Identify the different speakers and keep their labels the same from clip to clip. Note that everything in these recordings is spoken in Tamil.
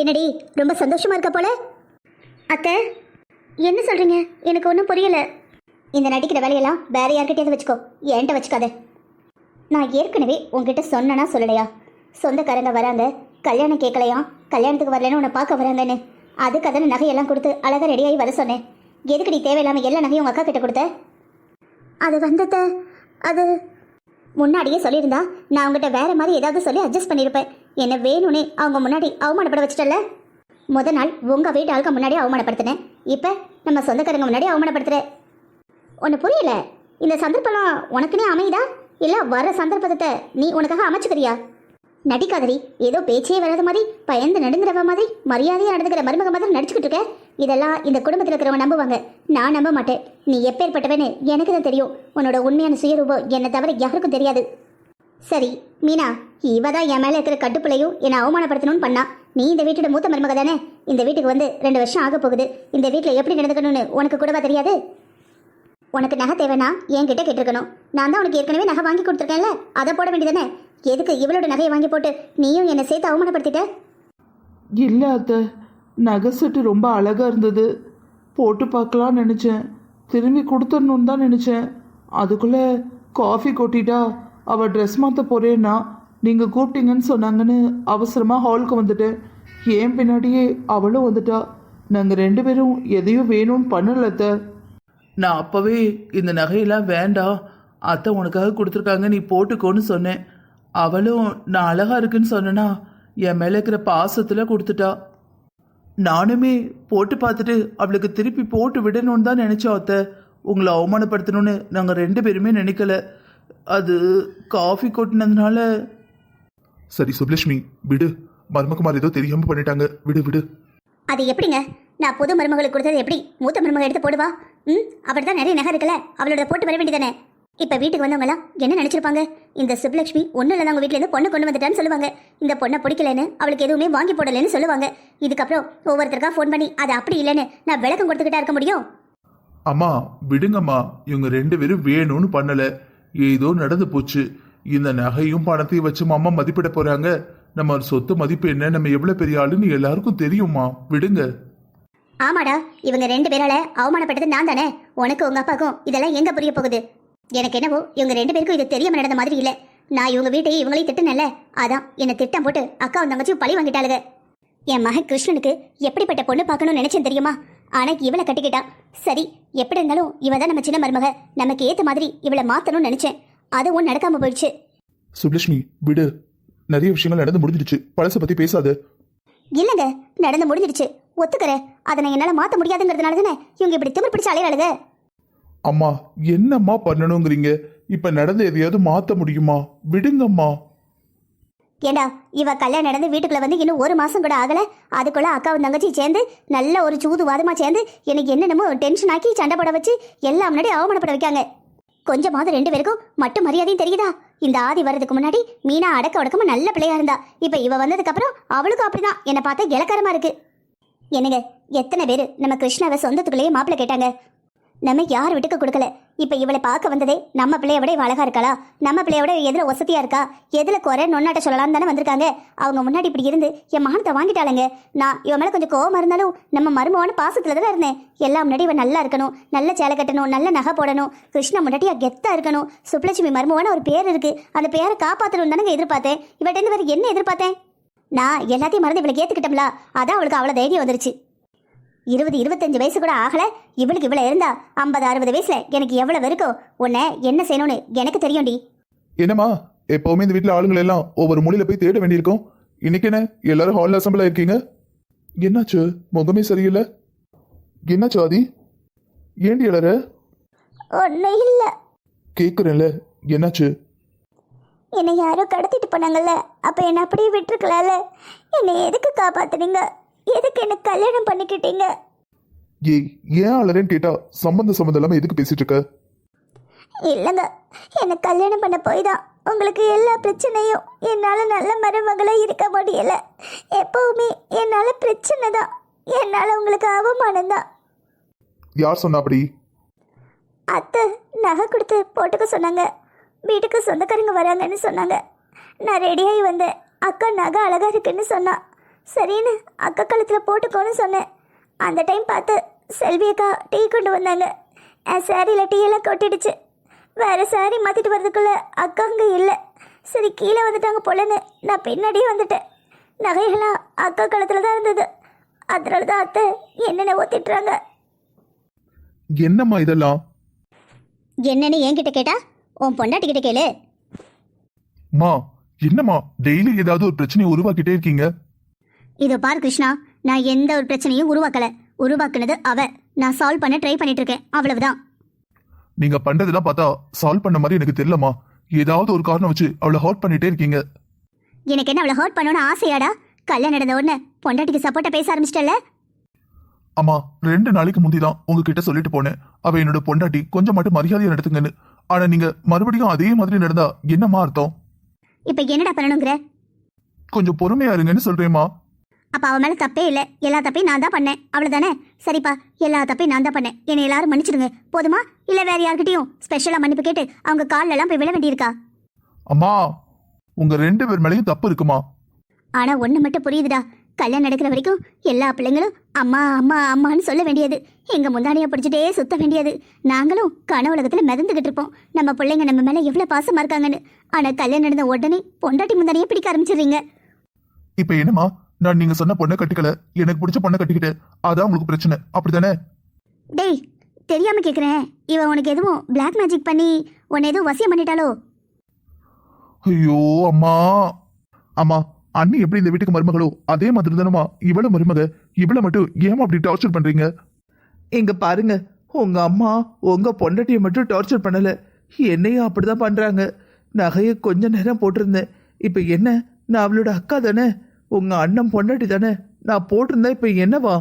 Speaker 1: என்னடி ரொம்ப சந்தோஷமா இருக்க போல? அத்தை என்ன சொல்றீங்க? எனக்கு ஒன்றும் புரியல. இந்த நடிக்கிற வேலையெல்லாம் வேற யார்கிட்டயாவது வச்சுக்கோ. என்கிட்ட வச்சுக்காத. நான் ஏற்கனவே உங்ககிட்ட சொன்னனா சொல்லலையா? சொந்தக்காரங்க வராங்க கல்யாணம் கேட்கலையா? கல்யாணத்துக்கு வரலன்னு உன்னை பார்க்க வராங்கன்னு. அதுக்கு அதன நகையெல்லாம் கொடுத்து அழகாக ரெடியாகி வர சொன்னேன். எதுக்கு நீ தேவையில்லாமல் எல்லா நகையும் உங்கள் அக்கா கிட்ட கொடுத்த? அது வந்தத அது முன்னாடியே சொல்லியிருந்தா நான் உங்ககிட்ட வேற மாதிரி ஏதாவது சொல்லி அட்ஜஸ்ட் பண்ணியிருப்பேன். என்ன வேணும்னே அவங்க முன்னாடி அவமானப்பட வச்சிட்டல முத நாள் உங்கள் வீட்டு ஆளுக்கு முன்னாடி அவமானப்படுத்தினேன். இப்போ நம்ம சொந்தக்காரங்க முன்னாடி அவமானப்படுத்துகிற ஒன்று புரியல. இந்த சந்தர்ப்பம் உனக்குனே அமையுதா? இல்லை வர சந்தர்ப்பத்தை நீ உனக்காக அமைச்சுக்கிறியா? நடிக்காதடி ஏதோ பேச்சே வராத மாதிரி பயந்து நடுங்குறவ மாதிரி மரியாதையாக நடந்துக்கிற மருமக மாதிரி நடிச்சுக்கிட்டு இருக்க? இதெல்லாம் இந்த குடும்பத்தில் இருக்கிறவங்க நம்புவாங்க. நான் நம்ப மாட்டேன். நீ எப்பேற்பட்டவன்னு எனக்கு தான் தெரியும். உன்னோட உண்மையான சுயரூபம் என்னை தவிர யாருக்கும் தெரியாது. சரி மீனா இவ தான் என் மேலே இருக்கிற கட்டுப்புலையும் என்னை அவமானப்படுத்தணும்னு பண்ணா. நீ இந்த வீட்டோட மூத்த மருமக தானே? இந்த வீட்டுக்கு வந்து ரெண்டு வருஷம் ஆக போகுது. இந்த வீட்டில் எப்படி நடந்துக்கணும்னு உனக்கு கூடவா தெரியாது? உனக்கு நகை தேவைன்னா என்கிட்ட கேட்டிருக்கணும். நான் தான் உனக்கு ஏற்கனவே நகை வாங்கி கொடுத்துருக்கேன்ல அதை போட வேண்டியதானே எதுக்கு இவளோட நகையை வாங்கி போட்டு நீயும் என்னை சேர்த்து அவமானப்படுத்திட்ட?
Speaker 2: இல்லை அத்தை நகை செட்டு ரொம்ப அழகாக இருந்தது. போட்டு பார்க்கலான்னு நினச்சேன். திரும்பி கொடுத்துடணுன்னு தான் நினச்சேன். அதுக்குள்ளே காஃபி கொட்டிட்டா அவள் ட்ரெஸ் மாற்ற போகிறேன்னா நீங்கள் கூப்பிட்டீங்கன்னு சொன்னாங்கன்னு அவசரமாக ஹாலுக்கு வந்துட்டேன் ஏன் பின்னாடியே அவளும் வந்துட்டா. நாங்கள் ரெண்டு பேரும் எதையும் வேணும்னு பண்ணலை அத்தை. நான் அப்போவே இந்த நகையெல்லாம் வேண்டாம் அத்தை உனக்காக கொடுத்துருக்காங்க நீ போட்டுக்கோன்னு சொன்னேன். அவளும் நான் அழகாக இருக்குன்னு சொன்னேன்னா என் மேலே இருக்கிற பாசத்தில் கொடுத்துட்டா. நானுமே போட்டு பார்த்துட்டு அவளுக்கு திருப்பி போட்டு விடணும்னு தான் நினச்சோம் அத்தை. உங்களை அவமானப்படுத்தணும்னு நாங்கள் ரெண்டு பேருமே நினைக்கல. அது காஃபி கொட்டினதுனால.
Speaker 3: சரி சுப்லட்சுமி விடு. மருமகுமார் ஏதோ தெரியாம பண்ணிட்டாங்க. விடு விடு.
Speaker 1: அது எப்படிங்க? நான் புது மருமகளுக்கு கொடுத்தது எப்படி? மூத்த மருமகள் எடுத்து போடுவா? ம் அப்படி தான் நிறைய நகை இருக்குல்ல? அவளோட போட்டு வர வேண்டியதானே? இப்போ வீட்டுக்கு வந்தவங்கலாம் என்ன நினைச்சிருப்பாங்க? இந்த சுப்லட்சுமி ஒன்றும் இல்லை அவங்க வீட்டிலேருந்து பொண்ணு கொண்டு வந்துட்டான்னு சொல்லுவாங்க. இந்த பொண்ணை பிடிக்கலன்னு அவளுக்கு எதுவுமே வாங்கி போடலைன்னு சொல்லுவாங்க. இதுக்கப்புறம் ஒவ்வொருத்தருக்கா ஃபோன் பண்ணி அது அப்படி இல்லைன்னு நான் விளக்கம் கொடுத்துக்கிட்டா இருக்க முடியும்?
Speaker 3: அம்மா விடுங்கம்மா. இவங்க ரெண்டு பேரும் வேணும்னு பண்ணல. ஏதோ நடந்து போச்சு. இந்த நகையும் பணத்தையும் வச்சு அம்மா மதிப்பிட போறாங்க. நம்ம சொத்து மதிப்பு என்ன? நம்ம எவ்வளவு பெரிய ஆளுன்னு எல்லாருக்கும் தெரியுமா விடுங்க.
Speaker 1: ஆமாடா இவங்க ரெண்டு பேரால அவமானப்பட்டது நான் தானே. உனக்கு உங்க அப்பாக்கும் இதெல்லாம் எங்க புரிய போகுது? எனக்கு என்னவோ இவங்க ரெண்டு பேருக்கும் இது தெரியாம நடந்த மாதிரி இல்ல. நான் இவங்க வீட்டையும் இவங்களையும் திட்டுனேன்ல. அதான் என்ன திட்டம் போட்டு அக்கா தங்கச்சியும் பழி வாங்கிட்டாளுங்க. என் மகன் கிருஷ்ணனுக்கு எப்படிப்பட்ட பொண்ணு பார்க்கணும்னு நினைச்சேன் தெரியுமா? ஆனா இவளை கட்டிக்கிட்டா. சரி எப்படி இருந்தாலும் இவ தான் நம்ம சின்ன மருமக. நமக்கு ஏத்த மாதிரி இவளை மாத்தணும்னு நினைச்சேன். அதுவும் நடக்காம போயிடுச்சு.
Speaker 3: சுப்லட்சுமி விடு. நிறைய விஷயங்கள் நடந்து முடிஞ்சிடுச்சு. பழச பத்தி பேசாத.
Speaker 1: இல்லைங்க நடந்து முடிஞ்சிடுச்சு. ஒத்துக்கிறேன். அதை நான் என்னால் மாற்ற முடியாதுங்கிறதுனால தானே இவங்க இப்படி திமிர் பிடிச்ச அலையிறாளுங்க?
Speaker 3: அம்மா என்னம்மா பண்ணணுங்கிறீங்க? இப்ப நடந்த எதையாவது மாத்த முடியுமா? விடுங்கம்மா.
Speaker 1: ஏண்டா இவ கல்யாணம் நடந்து வீட்டுக்குள்ள வந்து இன்னும் ஒரு மாசம் கூட ஆகல. அதுக்குள்ள அக்காவும் தங்கச்சி சேர்ந்து நல்ல ஒரு சூது வாதமா சேர்ந்து எனக்கு என்னென்னமோ டென்ஷன் ஆக்கி சண்டை போட வச்சு எல்லாம் முன்னாடி அவமானப்பட வைக்காங்க. கொஞ்சமாவது ரெண்டு பேருக்கும் மட்டும் மரியாதையும் தெரியுதா? இந்த ஆதி வர்றதுக்கு முன்னாடி மீனா அடக்க உடக்கமா நல்ல பிள்ளையா இருந்தா. இப்ப இவ வந்ததுக்கு அப்புறம் அவளுக்கும் அப்படிதான். என்னை பார்த்தா இலக்காரமா இருக்கு. என்னங்க எத்தனை பேர் நம்ம கிருஷ்ணாவை சொந்தத்துக்குள்ளேயே மாப்பிள்ள கேட்டாங்க. நம்ம யார் வீட்டுக்கு கொடுக்கல? இப்போ இவளை பார்க்க வந்ததே நம்ம பிள்ளைய விட அழகா இருக்காளா? நம்ம பிள்ளைய விட எதுல வசதியா இருக்கா? எதில் குறை நொன்னாட்ட சொல்லலாம் தானே வந்திருக்காங்க? அவங்க முன்னாடி இப்படி இருந்து என் மானத்தை வாங்கிட்டாளுங்க. நான் இவன் மேலே கொஞ்சம் கோவமாக இருந்தாலும் நம்ம மருமவான பாசத்தில் தானே இருந்தேன். எல்லாம் முன்னாடி இவன் நல்லா இருக்கணும் நல்ல சேலை கட்டணும் நல்ல நகை போடணும் கிருஷ்ண முன்னாடியா கெத்தா இருக்கணும். சுப்லட்சுமி மருமவான ஒரு பேர் இருக்கு. அந்த பேரை காப்பாற்றணும் தானே எதிர்பார்த்தேன். இவட்டேருந்து வேறு என்ன எதிர்பார்த்தேன்? நான் எல்லாத்தையும் மறந்து இவளுக்கு ஏத்துக்கிட்டோம்ல. அதான் அவளுக்கு அவ்வளோ தைரியம் வந்துருச்சு. இருபது இருபத்தஞ்சு வயசு கூட ஆகல. இவளுக்கு இவ்வளவு இருந்தா ஐம்பது அறுபது வயசுல எனக்கு எவ்வளவு இருக்கும் உன்னை என்ன செய்யணும்னு எனக்கு தெரியும்டி.
Speaker 3: என்னம்மா எப்பவுமே இந்த வீட்ல ஆளுங்களை எல்லாம் ஒவ்வொரு மொழியில போய் தேட வேண்டியிருக்கும். இன்னைக்கு என்ன எல்லாரும் ஹால்ல அசம்பிள் இருக்கீங்க என்னாச்சு முகமே சரியில்லை? என்னாச்சு ஆதி? ஏண்டி எழற
Speaker 1: ஒன்றும் இல்லை.
Speaker 3: கேக்குறேன்ல என்னாச்சு?
Speaker 1: என்னை யாரோ கடத்திட்டு போனாங்கல்ல அப்போ என்னை அப்படியே விட்டுருக்கலாம்ல. என்னை எதுக்கு காப்பாத்துனீங்க? எதுக்கு என்ன கல்யாணம் பண்ணிக்கிட்டீங்க?
Speaker 3: ஏய் ஏன் அழறேன்னு கேட்டா சம்பந்த சம்பந்தம் இல்லாம எதுக்கு பேசிட்டு இருக்க?
Speaker 1: இல்லைங்க என்னை கல்யாணம் பண்ண போய் தான் உங்களுக்கு எல்லா பிரச்சனையும் என்னால் நல்ல மருமகளாக இருக்க முடியல. எப்பவுமே என்னால் பிரச்சனை தான். என்னால் உங்களுக்கு அவமானம் தான்.
Speaker 3: யார் சொன்னா அப்படி?
Speaker 1: அத்தை நகை கொடுத்து போட்டுக்க சொன்னாங்க. வீட்டுக்கு சொந்தக்காரங்க வராங்கன்னு சொன்னாங்க. நான் ரெடியாகி வந்தேன். அக்கா நகை அழகா இருக்குன்னு சொன்னா. சரின்னு அக்கா கழுத்தில் போட்டுக்கோன்னு சொன்னேன். அந்த டைம் பார்த்து செல்வி அக்கா டீ கொண்டு வந்தாங்க. என் சாரியில் டீ எல்லாம் கொட்டிடுச்சு. வேறு சாரி மாற்றிட்டு வரதுக்குள்ள அக்கா அங்கே இல்லை. சரி கீழே வந்துட்டாங்க போலன்னு நான் பின்னாடியே வந்துட்டேன். நகைகளாம் அக்கா கழுத்தில் தான் இருந்தது. அதனால தான் அத்தை என்னென்ன ஒத்திட்டுறாங்க
Speaker 3: என்னம்மா இதெல்லாம்?
Speaker 1: என்னன்னு என்கிட்ட கேட்டா? உன் பொண்டாட்டி கிட்ட கேளு.
Speaker 3: மா என்னம்மா? டெய்லி ஏதாவது ஒரு பிரச்சனையை உருவாக்கிட்டே இருக்கீங்க?
Speaker 1: இதோ பார் கிருஷ்ணா நான் எந்த ஒரு பிரச்சனையும் உருவாக்கல. உருவாக்குனது அவ. நான் சால்வ் பண்ண ட்ரை பண்ணிட்டு இருக்கேன் அவ்வளவுதான்.
Speaker 3: நீங்க பண்றதெல்லாம் பார்த்தா சால்வ் பண்ண மாதிரி எனக்கு தெரியலம்மா. ஏதாவது ஒரு காரணம் வச்சு அவளை ஹர்ட் பண்ணிட்டே இருக்கீங்க.
Speaker 1: எனக்கு என்ன அவளை ஹர்ட் பண்ணணும்னு ஆசையாடா? கல்யாணம் நடந்த உடனே பொண்டாட்டிக்கு சப்போர்ட்டா பேச ஆரம்பிச்சிட்டல
Speaker 3: அம்மா ரெண்டு நாளைக்கு முந்தி தான் உங்ககிட்ட சொல்லிட்டு போனேன். அவ என்னோட பொண்டாட்டி கொஞ்சம் மட்டும் மரியாதையா நடத்துங்கன்னு. ஆனா நீங்க மறுபடியும் அதே மாதிரி நடந்தா என்னம்மா அர்த்தம்?
Speaker 1: இப்ப என்னடா பண்ணணுங்கிற?
Speaker 3: கொஞ்சம் பொறுமையா இருங்கன்னு சொல்றேம்மா.
Speaker 1: அப்ப அவ மேல தப்பே இல்ல. எல்லா தப்பையும் நான் தான் பண்ணேன். அவ்வளவுதானே? சரிப்பா. எல்லா தப்பையும் நான் தான் பண்ணேன். என்னை எல்லாரும் மன்னிச்சிடுங்க. போதுமா? இல்ல வேற யார்கிட்டயும்? ஸ்பெஷலா மன்னிப்பு கேட்டு அவங்க கால்ல எல்லாம் போய் விழ வேண்டியிருக்கா?
Speaker 3: அம்மா உங்க ரெண்டு பேர் மேலேயும் தப்பு இருக்குமா?
Speaker 1: ஆனா ஒண்ணு மட்டும் புரியுதுடா. கல்யாணம் நடக்கிற வரைக்கும் எல்லா பிள்ளைங்களும் அம்மா அம்மா அம்மான்னு சொல்ல வேண்டியது. எங்க முந்தானிய பிடிச்சிட்டே சுத்த வேண்டியது. நாங்களும் கன உலகத்துல மிதந்துகிட்டு இருப்போம். நம்ம பிள்ளைங்க நம்ம மேல எவ்வளவு பாசமா இருக்காங்கன்னு. ஆனா கல்யாணம் நடந்த உடனே பொண்டாட்டி முந்தானியே பிடிக்க ஆரம்பிச்சிடுறீங்க.
Speaker 3: இப்ப என்னம்மா? நான் நீங்க சொன்ன பொண்ணை கட்டிக்கல. எனக்கு பிடிச்ச பொண்ணை கட்டிக்கிட்டேன் அதான் உங்களுக்கு பிரச்சனை. அப்படிதானே
Speaker 1: டேய் தெரியாம கேக்குறேன். இவ உனக்கு எதுவும் பிளாக் மேஜிக் பண்ணி உன்னை எதுவும் வசியம் பண்ணிட்டாலோ
Speaker 3: ஐயோ அம்மா. அம்மா அண்ணி எப்படி இந்த வீட்டுக்கு மருமகளோ? அதே மாதிரி தானம்மா. இவ்வளவு மருமக இவ்வளவு மட்டும் ஏமா அப்படி டார்ச்சர் பண்றீங்க?
Speaker 2: இங்க பாருங்க உங்க அம்மா உங்க பொண்டாட்டியை மட்டும் டார்ச்சர் பண்ணல. என்னையும் அப்படிதான் பண்றாங்க. நகையை கொஞ்ச நேரம் போட்டிருந்தேன். இப்போ என்ன? நான் அவளோட அக்கா தானே? உங்க அண்ணன் பொண்டாட்டி தானே? நான் போட்டிருந்தேன் இப்போ என்னவா?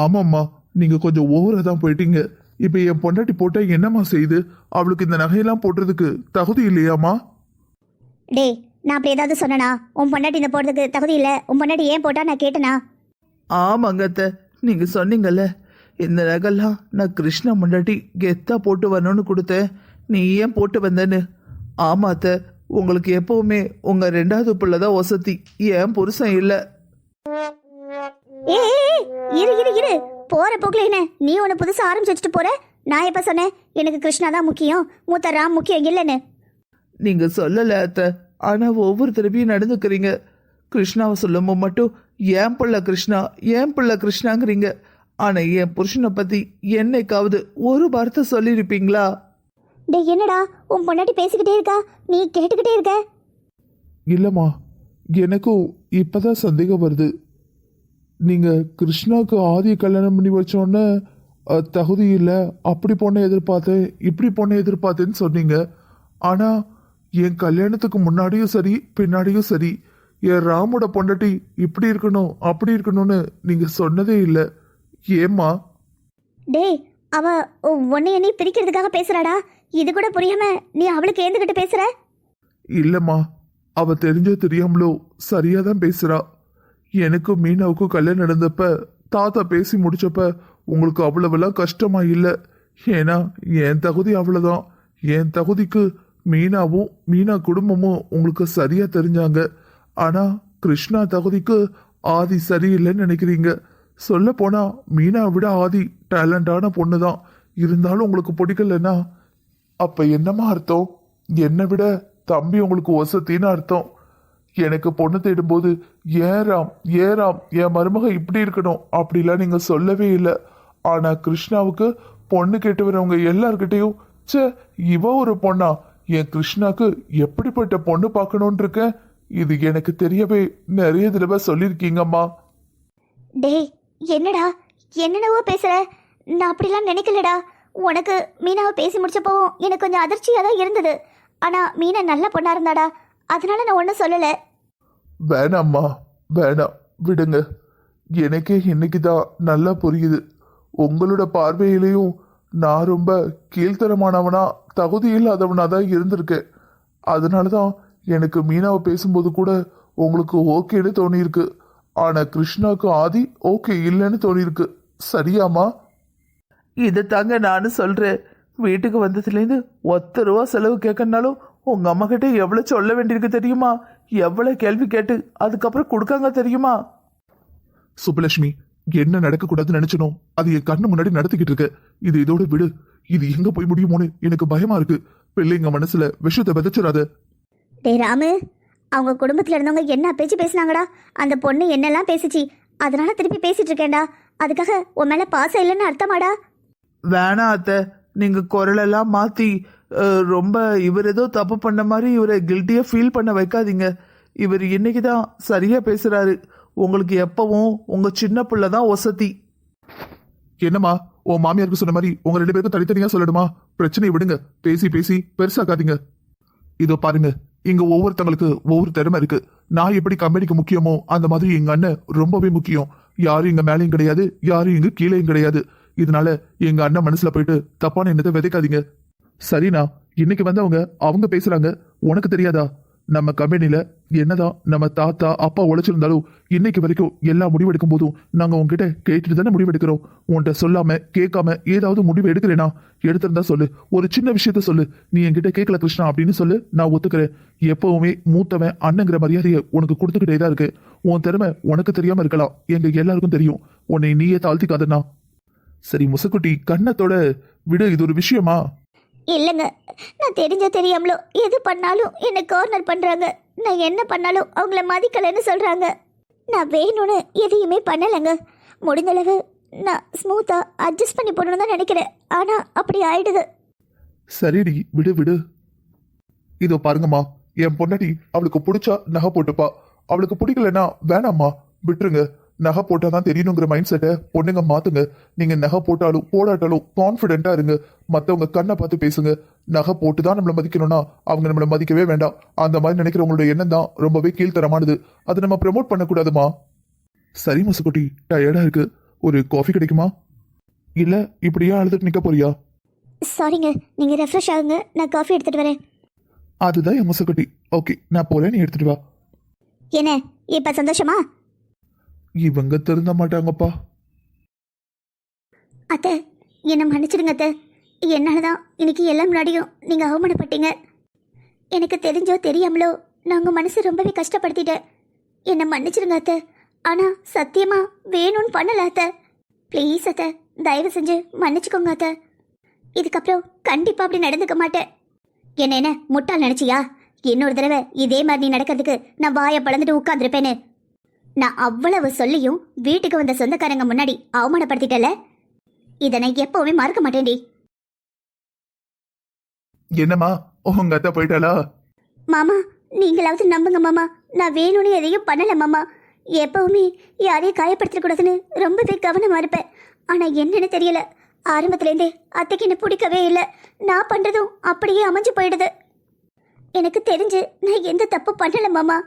Speaker 3: ஆமாம்மா நீங்க கொஞ்சம் ஓவரா தான் போயிட்டீங்க. இப்ப என் பொண்டாட்டி போட்டா என்னம்மா செய்யுது அவளுக்கு இந்த நகையெல்லாம் போட்டுறதுக்கு தகுதி இல்லையாம்மா?
Speaker 1: டேய் நான் அப்படி ஏதாவது சொன்னனா? உன் பொண்டாட்டி இந்த போடுறதுக்கு தகுதி இல்ல? உன் பொண்டாட்டி ஏன் போட்டா நான் கேட்டனா?
Speaker 2: ஆமாங்க அத்தை. நீங்க சொன்னீங்கல்ல. இந்த நகைலாம் நான் கிருஷ்ணா முண்டாட்டி கெத்தா போட்டு வரணும்னு கொடுத்தேன். நீ ஏன் போட்டு வந்தேன்னு? ஆமா அத்தை. உங்களுக்கு எப்பவுமே உங்க ரெண்டாவது பிள்ளை தான் வசதி. ஏன் புருஷன் இல்லை?
Speaker 1: இரு இரு இரு. போற போக்குல என்ன? நீ ஒன்று புதுசா ஆரம்பிச்சு வச்சுட்டு போற? நான் எப்ப சொன்னேன்? எனக்கு கிருஷ்ணா தான் முக்கியம். மூத்த ராம் முக்கியம் இல்லைன்னு.
Speaker 2: நீங்க சொல்லல அத்தை. ஆனா ஒவ்வொரு தடவையும் நடந்துக்கிறீங்க. கிருஷ்ணாவை சொல்லும்போது மட்டும் ஏன் பிள்ளை கிருஷ்ணா? ஏன் பிள்ளை கிருஷ்ணாங்கிறீங்க? ஆனா என் புருஷனை பத்தி என்னைக்காவது ஒரு வார்த்தை சொல்லியிருப்பீங்களா?
Speaker 1: டேய் என்னடா? உன் பொண்டாட்டி பேசிக்கிட்டே இருக்கா? நீ கேட்டுக்கிட்டே இருக்க.
Speaker 3: இல்லம்மா எனக்கும் இப்பதான் சந்தேகம் வருது. நீங்க கிருஷ்ணாக்கு ஆதிய கல்யாணம் பண்ணி வச்சோன்னே தகுதி இல்லை அப்படி பொண்ணை எதிர்பார்த்தேன் இப்படி பொண்ணை எதிர்பார்த்தேன்னு சொன்னீங்க. ஆனா என் கல்யாணத்துக்கு முன்னாடியும் சரி பின்னாடியும் சரி என் ராமோட பொண்டாட்டி இப்படி இருக்கணும் அப்படி இருக்கணும்னு நீங்க சொன்னதே இல்லை. ஏம்மா?
Speaker 1: டேய் அவ உன்னை என்னை பிரிக்கிறதுக்காக பேசுறாடா. இது கூட புரியாம நீ அவளுக்கு ஏந்துகிட்டு பேசுற?
Speaker 3: இல்லம்மா. அவ தெரிஞ்சோ தெரியாமலோ சரியா தான் பேசுறா. எனக்கும் மீனாவுக்கும் கல்யாணம் நடந்தப்ப தாத்தா பேசி முடிச்சப்ப உங்களுக்கு அவ்வளவெல்லாம் கஷ்டமா இல்லை. ஏன்னா என் தகுதி அவ்வளவுதான். என் தகுதிக்கு மீனாவும் மீனா குடும்பமும் உங்களுக்கு சரியா தெரிஞ்சாங்க. ஆனா கிருஷ்ணா தகுதிக்கு ஆதி சரியில்லைன்னு நினைக்கிறீங்க. சொல்ல போனா மீனா விட ஆதி டேலண்டான பொண்ணு தான் இருந்தாலும் உங்களுக்கு பிடிக்கலன்னா அப்ப என்னம்மா அர்த்தம்? என்னை விட தம்பி உங்களுக்கு ஒசத்தின்னு அர்த்தம். எனக்கு பொண்ணு தேடும்போது ஏறாம் ஏறாம் என் மருமக இப்படி இருக்கணும்? அப்படிலாம் நீங்க சொல்லவே இல்லை. ஆனா கிருஷ்ணாவுக்கு பொண்ணு கேட்டு வரவங்க எல்லார்கிட்டயும் ச்சே இவ ஒரு பொண்ணா? என் கிருஷ்ணாக்கு எப்படிப்பட்ட பொண்ணு பார்க்கணும்னு இருக்கேன் இது எனக்கு தெரியவே நிறைய தடவை சொல்லியிருக்கீங்கம்மா
Speaker 1: டேய் என்னடா? என்னடாவோ பேசுற? நான் அப்படிலாம் நினைக்கலடா. உனக்கு மீனாவை பேசி முடிச்சப்போ எனக்கு கொஞ்சம் அதிர்ச்சியாக தான் இருந்தது. ஆனால் மீனா நல்ல பொண்ணாக இருந்தாடா. அதனால நான் ஒன்றும் சொல்லலை.
Speaker 3: வேணாம்மா வேணாம். விடுங்க. எனக்கே இன்னைக்கு தான் நல்லா புரியுது. உங்களோட பார்வையிலையும் நான் ரொம்ப கீழ்த்தரமானவனா தகுதி இல்லாதவனா தான் இருந்திருக்கேன். அதனால தான் எனக்கு மீனாவை பேசும்போது கூட உங்களுக்கு ஓகேன்னு தோணியிருக்கு. ஆனால் கிருஷ்ணாக்கு ஆதி ஓகே இல்லைன்னு தோணியிருக்கு. சரியாம்மா?
Speaker 2: இதை தாங்க நானும் சொல்றேன். வீட்டுக்கு வந்ததுலேருந்து ஒத்த ரூபா செலவு கேட்கனாலும் உங்க அம்மா கிட்ட எவ்வளவு சொல்ல வேண்டியிருக்கு தெரியுமா? எவ்வளவு கேள்வி கேட்டு அதுக்கப்புறம் கொடுக்காங்க தெரியுமா?
Speaker 3: சுப்பலட்சுமி என்ன நடக்கக்கூடாதுன்னு நினைச்சனோ அது என் கண்ணு முன்னாடி நடத்திக்கிட்டு இருக்க. இது இதோட விடு. இது எங்க போய் முடியுமோன்னு எனக்கு பயமா இருக்கு. பிள்ளைங்க மனசுல விஷத்தை விதைச்சிடாத.
Speaker 1: டேய் ராமு அவங்க குடும்பத்தில் இருந்தவங்க என்ன பேச்சு பேசுனாங்கடா? அந்த பொண்ணு என்னெல்லாம் பேசுச்சு? அதனால திருப்பி பேசிட்டு இருக்கேன்டா. அதுக்காக உன் மேல பாசம் இல்லைன்னு அர்த்தமாடா?
Speaker 2: வேணாம் அத்தை நீங்க குரலெல்லாம் மாத்தி ரொம்ப இவர் ஏதோ தப்பு பண்ண மாதிரி இவரை கில்ட்டியா ஃபீல் பண்ண வைக்காதீங்க. இவர் இன்னைக்கு தான் சரியா பேசுறாரு. உங்களுக்கு எப்பவும் உங்க சின்ன பிள்ளை தான் ஒசத்தி
Speaker 3: என்னம்மா உன் மாமியாருக்கு சொன்ன மாதிரி உங்க ரெண்டு பேருக்கும் தனித்தனியா சொல்லணுமா? பிரச்சனையை விடுங்க. பேசி பேசி பெருசாக்காதீங்க. இதோ பாருங்க இங்க ஒவ்வொருத்தங்களுக்கு ஒவ்வொரு திறமை இருக்கு. நான் எப்படி கம்பெனிக்கு முக்கியமோ அந்த மாதிரி எங்க அண்ணன் ரொம்பவே முக்கியம். யாரும் இங்க மேலேயும் கிடையாது யாரும் இங்க கீழேயும் கிடையாது. இதனால எங்க அண்ணன் மனசுல போயிட்டு தப்பான எண்ணத்தை விதைக்காதீங்க. சரிண்ணா இன்னைக்கு வந்தவங்க அவங்க பேசுறாங்க. உனக்கு தெரியாதா? நம்ம கம்பெனில என்னதான் நம்ம தாத்தா அப்பா உழைச்சிருந்தாலும் இன்னைக்கு வரைக்கும் எல்லா முடிவெடுக்கும் போதும் நாங்க உங்ககிட்ட கேட்டுட்டு தானே முடிவெடுக்கிறோம். உன்கிட்ட சொல்லாம கேட்காம ஏதாவது முடிவு எடுக்கிறேனா எடுத்திருந்தா சொல்லு. ஒரு சின்ன விஷயத்த சொல்லு. நீ என்கிட்ட கேட்கல கிருஷ்ணா அப்படின்னு சொல்லு. நான் ஒத்துக்கிறேன். எப்பவுமே மூத்தவன் அண்ணங்கிற மரியாதையை உனக்கு கொடுத்துக்கிட்டே தான் இருக்கு. உன் திறமை உனக்கு தெரியாம இருக்கலாம். எங்க எல்லாருக்கும் தெரியும். உன்னை நீயே தாழ்த்திக்காதண்ணா. சரி முசக்குட்டி கண்ணத்தோட விடு இது ஒரு விஷயமா?
Speaker 1: இல்லைங்க நான் தெரிஞ்ச தெரியாமலோ எது பண்ணாலும் என்னை கார்னர் பண்ணுறாங்க நான் என்ன பண்ணாலும் அவங்கள மதிக்கலைன்னு சொல்கிறாங்க நான் வேணும்னு எதையுமே பண்ணலைங்க. முடிஞ்சளவு நான் ஸ்மூத்தாக அட்ஜஸ்ட் பண்ணி போடணும்னு தான் நினைக்கிறேன். ஆனால் அப்படி ஆயிடுது.
Speaker 3: சரிடி விடு விடு. இதோ பாருங்கம்மா என் பொண்டாட்டி அவளுக்கு பிடிச்சா நகை போட்டுப்பா. அவளுக்கு பிடிக்கலன்னா வேணாம்மா விட்டுருங்க. நகை போட்டாதான் தெரியணுங்கிற மைண்ட் செட்டை பொண்ணுங்க மாத்துங்க. நீங்க நகை போட்டாலும் போடாட்டாலும் கான்ஃபிடென்ட்டா இருங்க. மத்தவங்க கண்ணை பார்த்து பேசுங்க. நகை போட்டு தான் நம்மளை மதிக்கணும்னா அவங்க நம்மளை மதிக்கவே வேண்டாம். அந்த மாதிரி நினைக்கிறவங்களோட எண்ணம் தான் ரொம்பவே கீழ்த்தரமானது. அதை நம்ம ப்ரமோட் பண்ணக்கூடாதுமா? சரி மசுக்குட்டி. டயர்டா இருக்கு. ஒரு காஃபி கிடைக்குமா? இல்ல இப்படியே அழுதுட்டு நிக்க போறியா?
Speaker 1: சாரிங்க நீங்கள் ரெஃப்ரெஷ் ஆகுங்க. நான் காஃபி எடுத்துகிட்டு வரேன்.
Speaker 3: அதுதான் என் முசக்குட்டி. ஓகே நான் போறேன் நீ எடுத்துட்டு வா.
Speaker 1: என்ன? இப்போ சந்தோஷமா?
Speaker 3: இவங்க திருந்த மாட்டாங்கப்பா.
Speaker 1: அத்தை என்னை மன்னிச்சிடுங்க அத்தை. என்னால் தான் இன்னைக்கு எல்லாம் முன்னாடியும் நீங்கள் அவமானப்பட்டீங்க. எனக்கு தெரிஞ்சோ தெரியாமலோ நான் உங்கள் மனசை ரொம்பவே கஷ்டப்படுத்திட்டேன். என்னை மன்னிச்சிடுங்க அத்தை. ஆனால் சத்தியமா வேணும்னு பண்ணல அத்தை. ப்ளீஸ் அத்தை தயவு செஞ்சு மன்னிச்சுக்கோங்க அத்தை. இதுக்கப்புறம் கண்டிப்பாக அப்படி நடந்துக்க மாட்டேன். என்ன என்ன முட்டாள் நினச்சியா? இன்னொரு தடவை இதே மாதிரி நீ நடக்கிறதுக்கு நான் வாயை பழந்துட்டு உட்காந்துருப்பேன்னு நான் அவ்வளவு சொல்லியும் வீட்டுக்கு வந்த சொந்தக்காரங்க முன்னாடி அவமானப்படுத்திட்டல இதை நான் எப்பவுமே மறக்க மாட்டேன்டி.
Speaker 3: என்னம்மா உங்க அத்தை போயிட்டாளா?
Speaker 1: மாமா நீங்களாவது நம்புங்க மாமா. நான் வேணும்னு எதையும் பண்ணல மாமா. எப்பவுமே யாரையும் காயப்படுத்திடக்கூடாதுன்னு ரொம்பவே கவனமா இருப்பேன். ஆனா என்னன்னு தெரியல. ஆரம்பத்துலேருந்தே அத்தைக்கு என்ன பிடிக்கவே இல்லை. நான் பண்றதும் அப்படியே அமைஞ்சு போயிடுது. எனக்கு தெரிஞ்சு நான் எந்த தப்பு பண்ணல மாமா.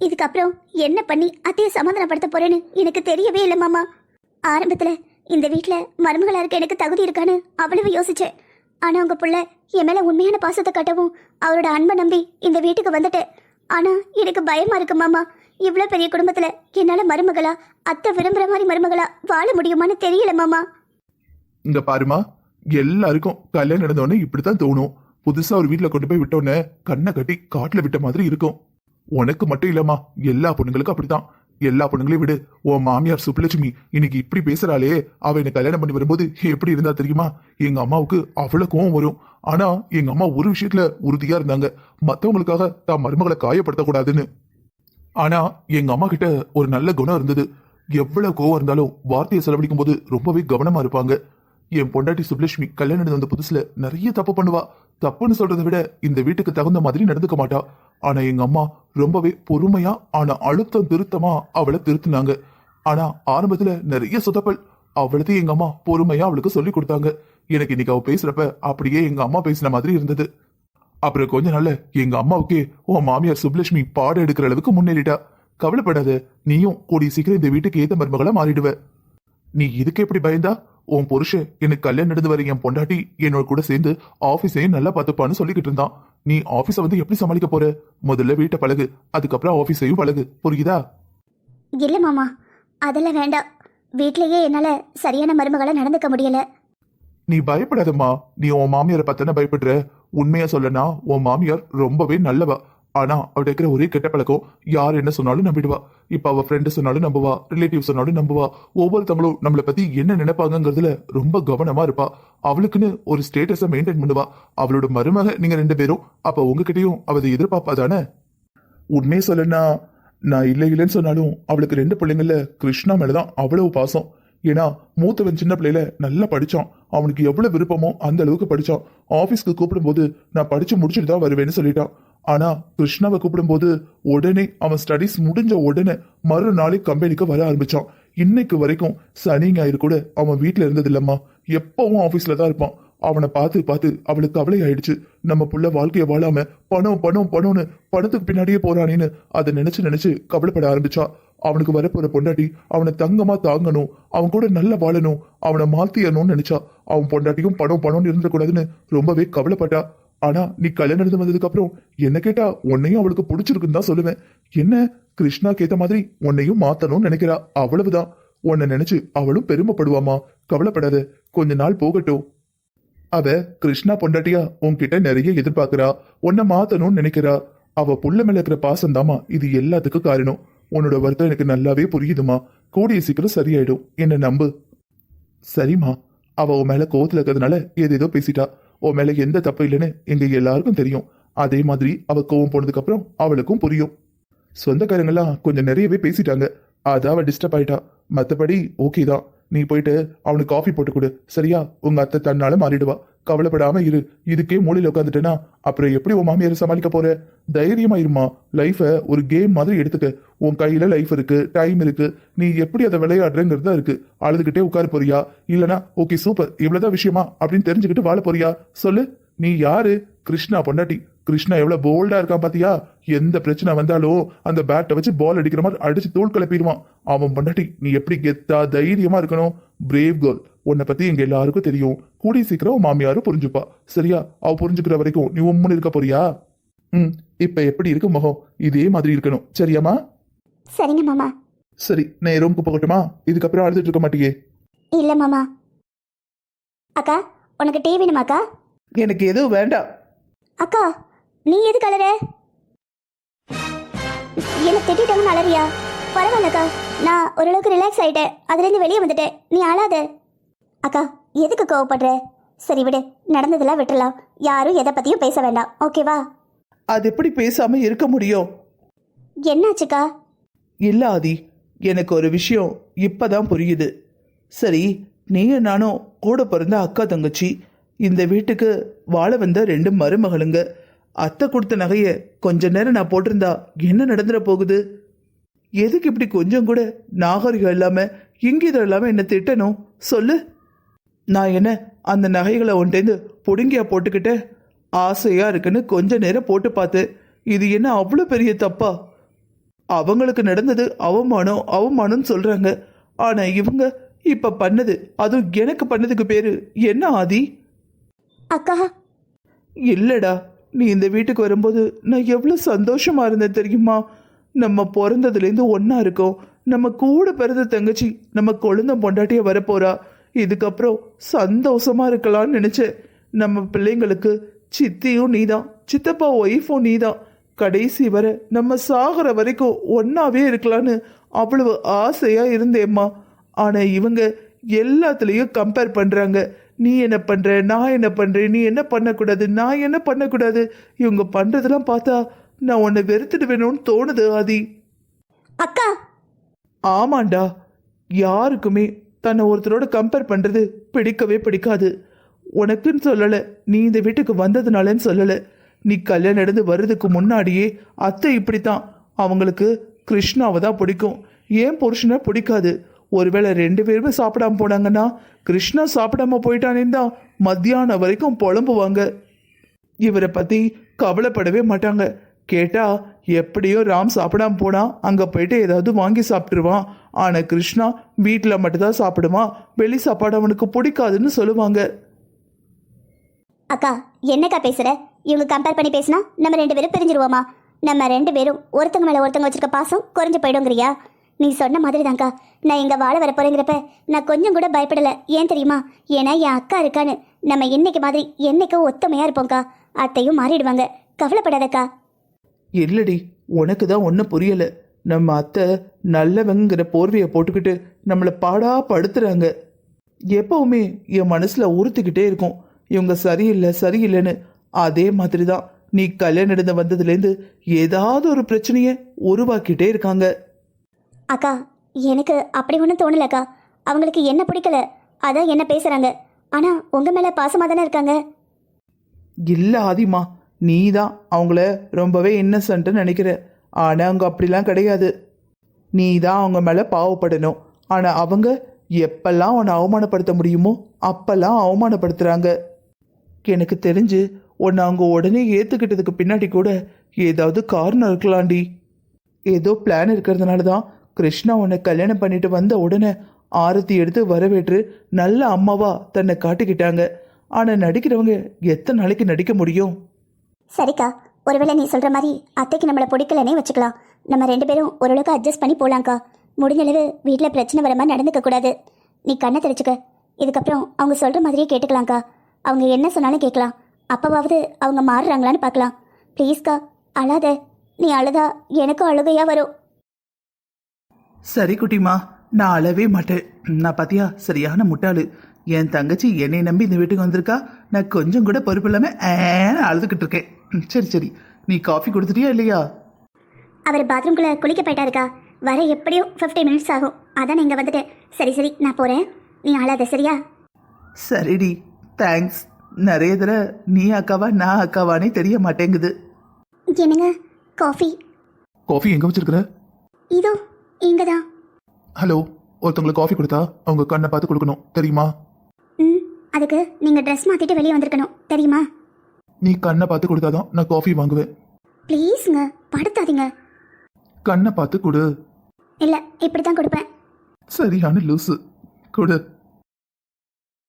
Speaker 1: இதுக்கப்புறம் என்ன பண்ணி அத்தையை சமாதானப்படுத்த போறேன்னு எனக்கு தெரியவே இல்லை மாமா. ஆரம்பத்துல இந்த வீட்டில் மருமகளா இருக்க எனக்கு தகுதி இருக்கான்னு அவ்வளவு யோசிச்சேன். ஆனா உங்க புள்ள என் மேல உண்மையான பாசத்தை கட்டவும் அவரோட அன்பை நம்பி இந்த வீட்டுக்கு வந்துட்டேன் ஆனா எனக்கு பயமா இருக்கு மாமா. இவ்வளவு பெரிய குடும்பத்துல என்னால மருமகளா அத்தை விரும்புற மாதிரி மருமகளா வாழ முடியுமான்னு தெரியல மாமா.
Speaker 3: இந்த பாருமா எல்லாருக்கும் கல்யாணம் நடந்தோடனே இப்படித்தான் தோணும். புதுசா ஒரு வீட்டுல கொண்டு போய் விட்டோன்னே கண்ணை கட்டி காட்டுல விட்ட மாதிரி இருக்கும். உனக்கு மட்டும் இல்லம்மா. எல்லா பொண்ணுங்களுக்கும் அப்படித்தான். எல்லா பொண்ணுங்களையும் விடு. உன் மாமியார் சுப்புலட்சுமி இன்னைக்கு இப்படி பேசுறாளே. அவ என்ன கல்யாணம் பண்ணி வரும்போது எப்படி இருந்தா தெரியுமா? எங்க அம்மாவுக்கு அவ்வளவு கோவம் வரும். ஆனா எங்க அம்மா ஒரு விஷயத்துல உறுதியா இருந்தாங்க. மத்தவங்களுக்காக தான் மருமகளை காயப்படுத்தக்கூடாதுன்னு. ஆனா எங்க அம்மா கிட்ட ஒரு நல்ல குணம் இருந்தது. எவ்வளவு கோவம் இருந்தாலும் வார்த்தையை செலவழிக்கும் போது ரொம்பவே கவனமா இருப்பாங்க. என் பொண்டாட்டி சுப்லட்சுமி கல்யாணம் வந்த புதுசுல நிறைய தப்பு பண்ணுவா. தப்புன்னு சொல்றதை விட இந்த வீட்டுக்கு தகுந்த மாதிரி நடந்துக்க மாட்டா. ஆனா எங்க அம்மா ரொம்பவே பொறுமையா ஆனா அழுத்தம் திருத்தமா அவளை திருத்தினாங்க. ஆனா ஆரம்பத்துல நிறைய சொதப்பல். அவ்வளத்தையும் எங்க அம்மா பொறுமையா அவளுக்கு சொல்லி கொடுத்தாங்க. எனக்கு இன்னைக்கு அவ பேசுறப்ப அப்படியே எங்க அம்மா பேசின மாதிரி இருந்தது. அப்புறம் கொஞ்ச நாள்ல எங்க அம்மாவுக்கே உன் மாமியார் சுப்லட்சுமி பாடம் எடுக்கிற அளவுக்கு முன்னேறிட்டா. கவலைப்படாத நீயும் கூடிய சீக்கிரம் இந்த வீட்டுக்கு ஏத்த மருமகளா மாறிடுவ. நீ இதுக்கு எப்படி பயந்தா? உன் புருஷன் எனக்கு கல்யாணம் நடந்து வர என் பொண்டாட்டி என்னோட கூட சேர்ந்து ஆபீஸையும் நல்லா பார்த்துப்பான்னு சொல்லிக்கிட்டு இருந்தான். நீ ஆபீஸை வந்து எப்படி சமாளிக்க போற? முதல்ல வீட்டை பழகு அதுக்கப்புறம் ஆபீஸையும் பழகு. புரியுதா?
Speaker 1: இல்ல மாமா அதெல்லாம் வேண்டாம். வீட்லயே என்னால சரியான மருமகளா நடந்துக்க முடியல.
Speaker 3: நீ பயப்படாதம்மா. நீ உன் மாமியாரை பத்தன பயப்படுற. உண்மையா சொல்லனா உன் மாமியார் ரொம்பவே நல்லவ. ஆனா அவட்ட இருக்கிற ஒரே கெட்ட பழக்கம் யார் என்ன சொன்னாலும் நம்பிடுவா. இப்ப அவ ஃப்ரெண்டு சொன்னாலும் நம்புவா ரிலேட்டிவ் சொன்னாலும் நம்புவா. ஒவ்வொருத்தவங்களும் நம்மளை பத்தி என்ன நினைப்பாங்கிறதுல ரொம்ப கவனமா இருப்பா. அவளுக்குன்னு ஒரு ஸ்டேட்டஸை மெயின்டைன் பண்ணுவா. அவளோட மருமக நீங்க ரெண்டு பேரும் அப்ப உங்ககிட்டயும் அவ அதை எதிர்பார்ப்பா தானே? உண்மையை சொல்லனா நான் இல்லை இல்லைன்னு சொன்னாலும் அவளுக்கு ரெண்டு பிள்ளைங்கள்ல கிருஷ்ணா மேலதான் அவ்வளவு பாசம். ஏன்னா மூத்தவன் சின்ன பிள்ளையில நல்லா படிச்சான். அவனுக்கு எவ்வளவு விருப்பமோ அந்த அளவுக்கு படிச்சான். ஆபீஸ்க்கு கூப்பிடும்போது நான் படிச்சு முடிச்சுட்டு தான் வருவேன்னு சொல்லிட்டான். ஆனா கிருஷ்ணாவை கூப்பிடும்போது உடனே அவன் ஸ்டடீஸ் முடிஞ்ச உடனே மறுநாளே கம்பெனிக்கு வர ஆரம்பிச்சான். இன்னைக்கு வரைக்கும் சனி ஞாயிறு கூட அவன் வீட்டில் இருந்தது இல்லம்மா எப்பவும் ஆபீஸ்ல தான் இருப்பான். அவனை பார்த்து பார்த்து அவளுக்கு கவலை ஆயிடுச்சு. நம்ம புள்ள வாழ்க்கையை வாழாம பணம் பணம் பணம்னு பணத்துக்கு பின்னாடியே போறானேன்னு அதை நினைச்சு நினைச்சு கவலைப்பட ஆரம்பிச்சா அவனுக்கு வரப்போற பொண்டாட்டி அவனை தங்கமா தாங்கணும் அவன் கூட நல்லா வாழணும் அவனை மாத்தியணும்னு நினைச்சா அவன் பொண்டாட்டியும் பணம் பணம்னு இருந்துடக்கூடாதுன்னு ரொம்பவே கவலைப்பட்டா. ஆனா நீ கல்யாணம் நடந்து வந்ததுக்கு அப்புறம் என்ன கேட்டா உன்னையும் அவளுக்கு பிடிச்சிருக்குன்னு தான் சொல்லுவேன். என்ன? கிருஷ்ணாக்கு ஏத்த மாதிரி உன்னையும் மாத்தணும்னு நினைக்கிறா. அவ்வளவுதான். உன்னை நினைச்சு அவளும் பெருமைப்படுவாமா கவலைப்படாத. கொஞ்ச நாள் போகட்டும். அவ கிருஷ்ணா பொண்டாட்டியா உன்கிட்ட நிறைய எதிர்பார்க்கறா. உன்னை மாத்தணும்னு நினைக்கிறா. அவ புள்ள மேல இருக்கிற பாசம் தாமா இது எல்லாத்துக்கும் காரணம். உன்னோட வருத்தம் எனக்கு நல்லாவே புரியுதுமா கூடிய சீக்கிரம் சரியாயிடும். என்ன நம்பு. சரிம்மா. அவ உன் மேல கோவத்துல இருக்கிறதுனால ஏதேதோ பேசிட்டா. உன் மேல எந்த தப்பு இல்லைன்னு எங்க எல்லாருக்கும் தெரியும். அதே மாதிரி அவ கோவம் போனதுக்கு அப்புறம் அவளுக்கும் புரியும். சொந்தக்காரங்கெல்லாம் கொஞ்சம் நிறையவே பேசிட்டாங்க. அதான் அவ டிஸ்டர்ப் ஆயிட்டா. மத்தபடி ஓகே தான். நீ போயிட்டு அவனுக்கு காஃபி போட்டு கொடு. சரியா? உங்க அத்தை தன்னால மாறிடுவா. கவலைப்படாம இரு. இதுக்கே மூலையில் உட்காந்துட்டேன்னா அப்புறம் எப்படி உன் மாமியார் சமாளிக்க போற? தைரியமா இருமா. லைஃபை ஒரு கேம் மாதிரி எடுத்துக்க. உன் கையில லைஃப் இருக்கு டைம் இருக்கு. நீ எப்படி அதை விளையாடுறங்கிறது தான் இருக்கு. அழுதுகிட்டே உட்கார போறியா? இல்லனா ஓகே சூப்பர் இவ்வளவுதான் விஷயமா அப்படின்னு தெரிஞ்சுக்கிட்டு வாழ போறியா? சொல்லு. நீ யாரு? கிருஷ்ணா பொண்டாட்டி. கிருஷ்ணா எவ்வளவு போல்டா இருக்கான் பாத்தியா? எந்த பிரச்சனை வந்தாலும் அந்த பேட்டை வச்சு பால் அடிக்கிற மாதிரி அடிச்சு தூள் கிளப்பிடுவான் அவன் பொண்டாட்டி நீ எப்படி கெத்தா தைரியமா இருக்கணும்? பிரேவ் கேர்ள் உன்னை பத்தி எங்க எல்லாருக்கும் தெரியும். கூடிய சீக்கிரம் மாமியாரும் புரிஞ்சுப்பா. சரியா? அவ புரிஞ்சுக்கிற வரைக்கும் நீ உம்முன்னு இருக்க போறியா? ம் இப்ப எப்படி இருக்கு முகம்? இதே மாதிரி இருக்கணும். சரியாம்மா?
Speaker 1: சரிங்க மாமா.
Speaker 3: சரி நான் ரூமுக்கு போகட்டுமா? இதுக்கப்புறம் அழுதுட்டு இருக்க மாட்டியே.
Speaker 1: இல்ல மாமா. அக்கா உனக்கு டீ வேணுமாக்கா?
Speaker 2: எனக்கு எதுவும் வேண்டாம்.
Speaker 1: அக்கா நீ எது கலர என்ன திட்டாங்கன்னு அலறியா? பரவாயில்லக்கா நான் ஓரளவுக்கு ரிலாக்ஸ் ஆயிட்டேன். அதுலேருந்து வெளியே வந்துட்டேன். நீ அழாத. அக்கா எதுக்கு கோவப்படுற? சரி விடு. நடந்ததெல்லாம் விட்டுறலாம். யாரும் எதை பத்தியும் பேச வேண்டாம். ஓகேவா
Speaker 2: அது எப்படி பேசாம இருக்க முடியும்?
Speaker 1: என்னாச்சுக்கா?
Speaker 2: இல்ல ஆதி. எனக்கு ஒரு விஷயம் இப்பதான் புரியுது. சரி நீயும் நானும் கூட பிறந்த அக்கா தங்கச்சி இந்த வீட்டுக்கு வாழ வந்த ரெண்டு மருமகளுங்க. அத்தை கொடுத்த நகைய கொஞ்ச நேரம் நான் போட்டிருந்தா என்ன நடந்துட போகுது? எதுக்கு இப்படி கொஞ்சம் கூட நாகரிகம் இல்லாம இங்கிதம் இல்லாம என்ன திட்டணும்? சொல்லு. நான் என்ன அந்த நகைகளை ஒன்றேந்து பொடுங்கியா போட்டுக்கிட்டேன் ஆசையா இருக்குன்னு கொஞ்ச நேரம் போட்டு பார்த்தேன் இது என்ன அவ்வளோ பெரிய தப்பா? அவங்களுக்கு நடந்தது அவமானம் அவமானம்னு சொல்றாங்க. ஆனா இவங்க இப்ப பண்ணது அதுவும் எனக்கு பண்ணதுக்கு பேரு என்ன ஆதி?
Speaker 1: அக்கா.
Speaker 2: இல்லடா. நீ இந்த வீட்டுக்கு வரும்போது நான் எவ்வளோ சந்தோஷமாக இருந்தேன் தெரியுமா? நம்ம பிறந்ததுலேருந்து ஒன்றா இருக்கோம். நம்ம கூட பிறந்த தங்கச்சி நம்ம கொழுந்த பொண்டாட்டியே வரப்போகிறா இதுக்கப்புறம் சந்தோஷமா இருக்கலாம்னு நினச்சேன். நம்ம பிள்ளைங்களுக்கு சித்தியும் நீ தான் சித்தப்பா ஒய்ஃபும் நீ தான் கடைசி வர நம்ம சாகிற வரைக்கும் ஒன்றாவே இருக்கலாம்னு அவ்வளவு ஆசையாக இருந்தேம்மா. ஆனால் இவங்க எல்லாத்துலேயும் கம்பேர் பண்ணுறாங்க நீ என்ன பண்ற? நான் என்ன பண்றேன் நீ என்ன பண்ணக்கூடாது? நான் என்ன பண்ணக்கூடாது? இவங்க பண்றதெல்லாம் பார்த்தா நான் உன்னை வெறுத்துட்டு வேணும்னு தோணுது ஆதி.
Speaker 1: அக்கா!
Speaker 2: ஆமாண்டா. யாருக்குமே தன்னை ஒருத்தரோட கம்பேர் பண்றது பிடிக்கவே பிடிக்காது. உனக்குன்னு சொல்லலை. நீ இந்த வீட்டுக்கு வந்ததுனாலன்னு சொல்லலை. நீ கல்யாணம் நடந்து வர்றதுக்கு முன்னாடியே அத்தை இப்படித்தான். அவங்களுக்கு கிருஷ்ணாவை தான் பிடிக்கும். ஏன் புருஷனை பிடிக்காது? ஒருவேளை ரெண்டு பேருமே சாப்பிடாம போனாங்கன்னா கிருஷ்ணா சாப்பிடாம போயிட்டானேன்னு தான் மத்தியானம் வரைக்கும் புலம்புவாங்க. இவரை பத்தி கவலைப்படவே மாட்டாங்க. கேட்டா எப்படியோ ராம் சாப்பிடாம போனா அங்க போயிட்டு ஏதாவது வாங்கி சாப்பிட்டுருவான். ஆனா கிருஷ்ணா வீட்டில் மட்டும்தான் சாப்பிடுவான் வெளி சாப்பாடு அவனுக்கு பிடிக்காதுன்னு சொல்லுவாங்க.
Speaker 1: அக்கா என்னக்கா பேசுற? இவங்க கம்பேர் பண்ணி பேசினா நம்ம ரெண்டு பேரும் பிரிஞ்சிருவோமா? நம்ம ரெண்டு பேரும் ஒருத்தங்க மேல ஒருத்தங்க வச்சிருக்க பாசம் குறைஞ்சு போயிடுங்கிறியா? நீ சொன்ன மாதிரி தாங்க்கா நான் இங்கே வாழ வர போறேங்கிறப்ப நான் கொஞ்சம் கூட பயப்படலை. ஏன் தெரியுமா? ஏன்னா என் அக்கா இருக்கான்னு. நம்ம இன்னைக்கு மாதிரி என்னைக்கும் ஒத்துமையாக இருப்போம்க்கா. அத்தையும் மாறிடுவாங்க. கவலைப்படாதக்கா.
Speaker 3: இல்லடி உனக்கு தான் ஒன்றும் புரியலை. நம்ம அத்தை நல்லவங்கிற போர்வையை போட்டுக்கிட்டு நம்மளை பாடா படுத்துறாங்க. எப்பவுமே என் மனசில் உறுத்திக்கிட்டே இருக்கும். இவங்க சரியில்லை சரியில்லைன்னு. அதே மாதிரி தான் நீ கல்யாணம் நடந்து வந்ததுலேருந்து ஏதாவது ஒரு பிரச்சனையை உருவாக்கிட்டே இருக்காங்க.
Speaker 1: அக்கா எனக்கு அப்படி ஒன்றும் தோணலக்கா. அவங்களுக்கு என்ன பிடிக்கல அதான் என்ன பேசுகிறாங்க ஆனால் உங்கள் மேலே பாசமாக தானே இருக்காங்க?
Speaker 3: இல்லை ஆதிமா நீ தான் அவங்கள ரொம்பவே இன்னசென்ட்டு நினைக்கிற. ஆனால் அவங்க அப்படிலாம் கிடையாது. நீ தான் அவங்க மேலே பாவப்படணும். ஆனால் அவங்க எப்பெல்லாம் உன்னை அவமானப்படுத்த முடியுமோ அப்பெல்லாம் அவமானப்படுத்துகிறாங்க எனக்கு தெரிஞ்சு உன்னை அவங்க உடனே ஏற்றுக்கிட்டதுக்கு பின்னாடி கூட ஏதாவது காரணம் இருக்கலாம்டி. ஏதோ பிளான் இருக்கிறதுனால தான் கிருஷ்ணா உன்னை கல்யாணம் பண்ணிட்டு வந்த உடனே ஆரத்தி எடுத்து வரவேற்று நல்ல அம்மாவா தன்னை காட்டிக்கிட்டாங்க. ஆனால் நடிக்கிறவங்க எத்தனை நாளைக்கு நடிக்க முடியும்?
Speaker 1: சரிக்கா ஒருவேளை நீ சொல்கிற மாதிரி அத்தைக்கு நம்மளை பிடிக்கலனே வச்சுக்கலாம். நம்ம ரெண்டு பேரும் ஓரளவுக்கு அட்ஜஸ்ட் பண்ணி போகலாங்க்கா முடிஞ்சளவு வீட்டில் பிரச்சனை வர மாதிரி நடந்துக்க கூடாது. நீ கண்ணை தெரிச்சுக்க இதுக்கப்புறம் அவங்க சொல்கிற மாதிரியே கேட்டுக்கலாம்க்கா. அவங்க என்ன சொன்னாலும் கேட்கலாம். அப்பவாவது அவங்க மாறுறாங்களான்னு பார்க்கலாம். ப்ளீஸ்க்கா அழாத. நீ அழுதா எனக்கும் அழுகையாக வரும்.
Speaker 3: சரி குட்டிமா நான் அழவே மாட்டேன். நான் பாத்தியா சரியான முட்டாளு. என் தங்கச்சி என்னை நம்பி இந்த வீட்டுக்கு வந்திருக்கா? நான் கொஞ்சம் கூட பொறுப்பு இல்லாம ஏன்னு அழுதுகிட்டு இருக்கேன். ம், சரி சரி. நீ காஃபி கொடுத்துட்டியா இல்லையா?
Speaker 1: அவர் பாத்ரூம்குள்ளே குளிக்க போயிட்டாருக்கா. வர எப்படியும் ஃபிஃப்டி மினிட்ஸ் ஆகும். அதான் இங்கே வந்துட்டேன். சரி சரி. நான் போகிறேன் நீ அழாத சரியா?
Speaker 3: சரிடி. தேங்க்ஸ் நிறைய தடவை நீ அக்காவா நான் அக்காவானே தெரிய மாட்டேங்குது.
Speaker 1: என்னங்க? காஃபி
Speaker 4: காஃபி எங்க வச்சிருக்கிற?
Speaker 1: இதோ இங்கே தான்
Speaker 4: ஹலோ ஒருத்தவங்களுக்கு காஃபி கொடுத்தா அவங்க கண்ணை பார்த்து கொடுக்கணும் தெரியுமா?
Speaker 1: ம் அதுக்கு நீங்கள் ட்ரெஸ் மாற்றிட்டு வெளியே வந்திருக்கணும் தெரியுமா?
Speaker 4: நீ கண்ணை பார்த்து கொடுத்தாதான் நான் காஃபி வாங்குவேன்.
Speaker 1: ப்ளீஸுங்க படுத்தாதீங்க.
Speaker 4: கண்ணை பார்த்து கொடு.
Speaker 1: இல்லை இப்படி தான் கொடுப்பேன்.
Speaker 4: சரியான லூசு. கொடு.